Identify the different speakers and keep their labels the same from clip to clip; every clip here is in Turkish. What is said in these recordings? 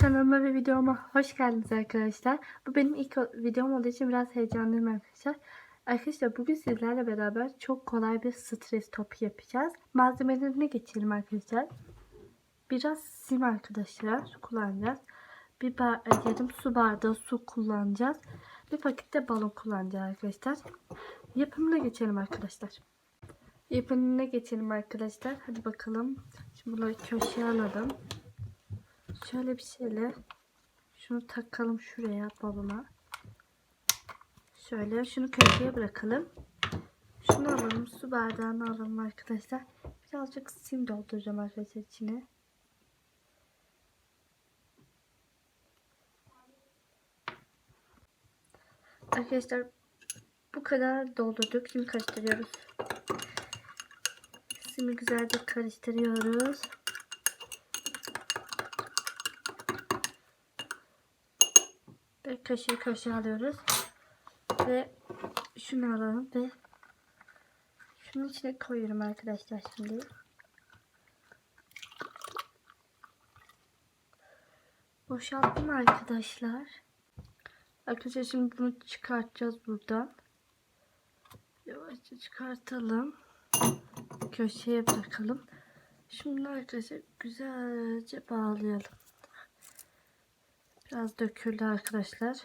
Speaker 1: Kanalıma ve videoma hoş geldiniz arkadaşlar. Bu benim ilk videom olduğu için biraz heyecanlıyım arkadaşlar. Arkadaşlar bugün sizlerle beraber çok kolay bir stres topu yapacağız. Malzemelerine geçelim arkadaşlar. Biraz sim arkadaşlar kullanacağız. Bir bar- yarım su bardağı su kullanacağız. Bir paket balon kullanacağız arkadaşlar. Yapımına geçelim arkadaşlar. Yapımına geçelim arkadaşlar. Hadi bakalım. Şimdi bunları köşeye alalım. Şöyle bir şeyle şunu takalım şuraya balona. Şöyle şunu köşeye bırakalım. Şunu alalım. Su bardağını alalım arkadaşlar. Birazcık sim dolduracağım arkadaşlar içine. Arkadaşlar bu kadar doldurduk. Şimdi karıştırıyoruz. Simi güzelce karıştırıyoruz. Kaşığı kaşığı alıyoruz. Ve şunu alalım ve şunun içine koyuyorum arkadaşlar şimdi. Boşalttım arkadaşlar. Arkadaşlar şimdi bunu çıkartacağız buradan. Yavaşça çıkartalım. Köşeye bırakalım. Şimdi arkadaşlar güzelce bağlayalım. Biraz döküldü arkadaşlar.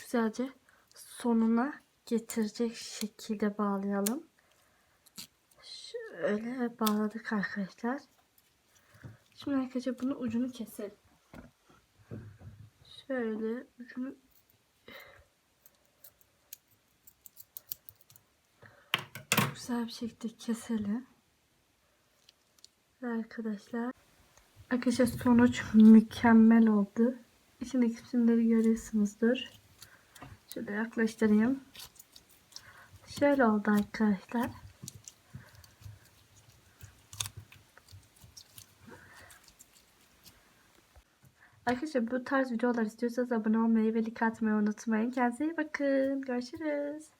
Speaker 1: Güzelce sonuna getirecek şekilde bağlayalım. Şöyle bağladık arkadaşlar. Şimdi arkadaşlar bunu ucunu keselim. Şöyle ucunu güzel bir şekilde keselim. Arkadaşlar Arkadaşlar sonuç mükemmel oldu. İçindeki simleri görüyorsunuzdur. Şöyle yaklaştırayım. Şöyle oldu arkadaşlar. Arkadaşlar bu tarz videolar istiyorsanız abone olmayı ve like atmayı unutmayın. Kendinize iyi bakın. Görüşürüz.